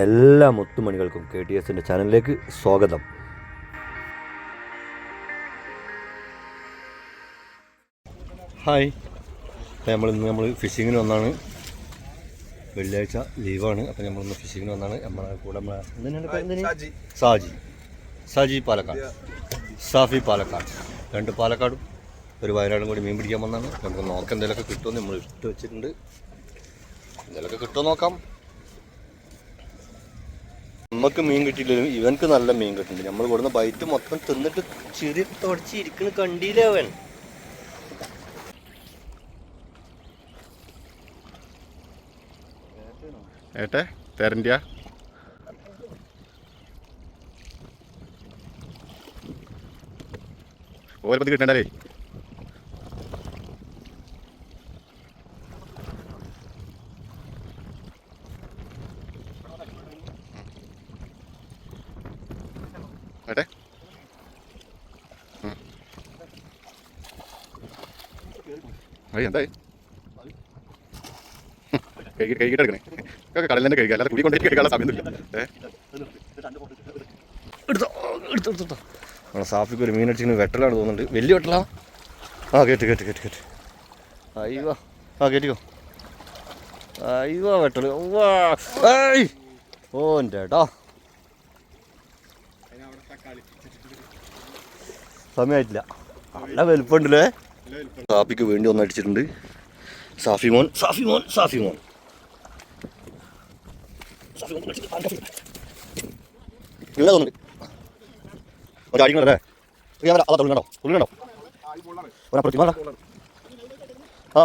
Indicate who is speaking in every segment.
Speaker 1: എല്ലാ മുത്തുമണികൾക്കും K T എസിന്റെ ചാനലിലേക്ക് സ്വാഗതം. ഹായ്. നമ്മൾ ഇന്ന് നമ്മൾ ഫിഷിങ്ങിന് വന്നാണ്. വെള്ളിയാഴ്ച ലീവാണ്. അപ്പോൾ നമ്മളിന്ന് ഫിഷിങ്ങിന് വന്നാണ്. നമ്മളെ കൂടെ നമ്മളെ സാജി സാജി പാലക്കാട്. സാഫി പാലക്കാട്. രണ്ട് പാലക്കാടും ഒരു വയനാടും കൂടി മീൻ പിടിക്കാൻ വന്നാണ്. നമുക്ക് നോക്കാം എന്തെങ്കിലുമൊക്കെ കിട്ടുമെന്ന് നമ്മൾ ഇട്ട് വെച്ചിട്ടുണ്ട്. എന്തെങ്കിലുമൊക്കെ കിട്ടുമോ നോക്കാം. നമുക്ക് മീൻ കിട്ടിയില്ലെങ്കിലും ഇവൻക്ക് നല്ല മീൻ കിട്ടുന്നുണ്ട് നമ്മൾ കൊടുന്ന ബൈറ്റ് മൊത്തം തിന്നിട്ട് ചെറിയ തുടച്ച് ഇരിക്കണ അവൻ?
Speaker 2: ഏട്ടെ തരണ്ടിയാ? ഓരോ കിട്ടണ്ടേ ഏട്ടെ എടുക്കണേ കുടി
Speaker 1: എടുത്തോ എടുത്തോ എടുത്തോ സാഫിക്ക് ഒരു മീൻ വെട്ടലാണ് തോന്നുന്നുണ്ട്. വലിയ വെട്ടലാ? ആ കേട്ട് കേട്ട് കേട്ട് കേട്ട്. അയ്യോ. ആ കേട്ടിക്കോ. അയ്യോ വെട്ടൽ. ഓ എന്റെ ഏട്ടാ സമയമായിട്ടില്ല നല്ല വലുപ്പമുണ്ടല്ലേ? സാഫിക്ക് വേണ്ടി ഒന്ന് അടിച്ചിട്ടുണ്ട്. സാഫി മോൻ സാഫി മോൻ സാഫി മോൻ. ഇല്ല ഒരു ആ.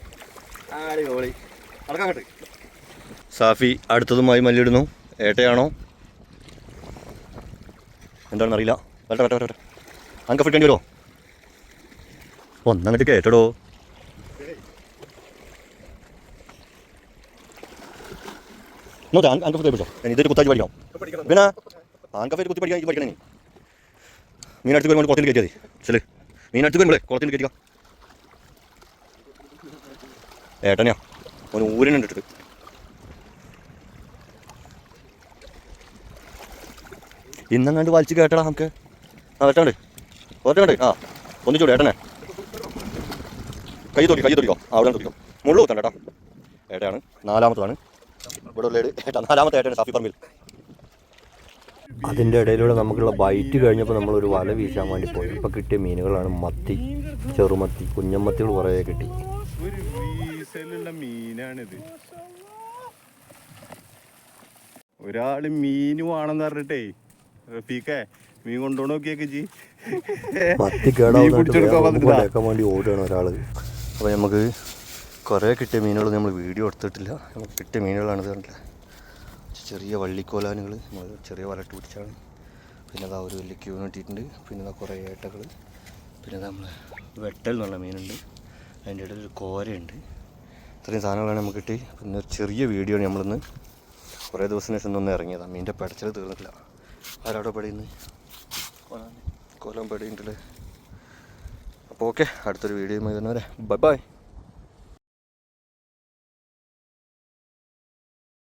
Speaker 1: സാഫി അടുത്തതുമായി മല്ലിടുന്നു. ഏട്ടയാണോ? എന്താണെന്ന് അറിയില്ല. വരട്ടെ വരട്ടെ വരട്ടെ. അങ്കഫ് ഫിറ്റ് വരുമോ ഒന്നങ്ങട്ട് കേട്ടടോ ഇതൊരു കുത്താക്കി പഠിക്കാം പിന്നെ അങ്കഫ് കുത്തി പഠിക്കാൻ ഇത് പഠിക്കണേ മീനടുത്ത് വരുമ്പോൾ കുളത്തിൽ കയറ്റിയാൽ മതി. ചെൽ. മീനടുത്ത് വരുമ്പോഴേ കുളത്തിൽ കയറ്റിക്കാം. ഏട്ടനെയാ? ഒരു ഊരിനുണ്ട് ഇട്ടിട്ട് ഇന്നങ്ങാണ്ട് വലിച്ചു കേട്ടടാ നമുക്ക്. ആ വെട്ടാണ്ട് ഓർത്തങ്ങണ്ട് ആ ഒന്നിച്ചൂടെ ഏട്ടനെ. കൈ തൊടി കൈ തൊടിക്കോ. ആ അവിടെ തൊടിക്കോ. മുള്ളു കുത്തണ്ട ഏട്ടാ ഏട്ടയാണ് നാലാമത്തതാണ്. ഇവിടെ ഉള്ള ഏട്ടാ നാലാമത്തെ ഏട്ടയാണ് സാഫി പറമ്പിൽ. അതിന്റെ ഇടയിലൂടെ നമുക്കുള്ള ബൈറ്റ് കഴിഞ്ഞപ്പോൾ നമ്മളൊരു വല വീശാൻ വേണ്ടി പോയി. ഇപ്പോൾ കിട്ടിയ മീനുകളാണ് മത്തി ചെറുമത്തി കുഞ്ഞമ്മത്തികൾ കുറേ കിട്ടി.
Speaker 2: വീസലുള്ള മീനാണിത്. ഒരാൾ മീനുവാണെന്ന് വേണമെന്ന് പറഞ്ഞിട്ടേ റഫീക്കേ മീൻ കൊണ്ടുപോകണ നോക്കിയൊക്കെ ജി പിടിച്ചെടുക്കാൻ
Speaker 1: വേണ്ടി ഓടുകയാണ് ഒരാൾ അപ്പോൾ നമുക്ക് കുറേ കിട്ടിയ മീനുകൾ നമ്മൾ വീഡിയോ എടുത്തിട്ടില്ല. നമുക്ക് കിട്ടിയ മീനുകളാണ് കണ്ടില്ലേ? ചെറിയ വള്ളിക്കോലാനുകൾ നമ്മൾ ചെറിയ വലട്ട് പിടിച്ചാണ്. പിന്നെ അതാ ഒരു വലിയ ക്യൂ നട്ടിട്ടുണ്ട് പിന്നെ അതാ കുറേ ഏട്ടകൾ പിന്നെ നമ്മൾ വെട്ടൽ എന്നുള്ള മീനുണ്ട്. അതിന്റെ ഇടയിൽ ഒരു കോരയുണ്ട്. ഇത്രയും സാധനങ്ങളാണ് നമുക്ക് കിട്ടി. പിന്നെ ഒരു ചെറിയ വീഡിയോ നമ്മളിന്ന്. കുറേ ദിവസത്തിന് ശേഷം ഒന്ന് ഇറങ്ങിയതാണ് മീന്റെ പടച്ചൽ തീർന്നിട്ടില്ല. ആരാടോ പടിയുന്നത് കൊല്ലം പടിയുണ്ടല്ലേ അപ്പോൾ ഓക്കെ അടുത്തൊരു വീഡിയോയുമായി വരെ ബൈ ബൈ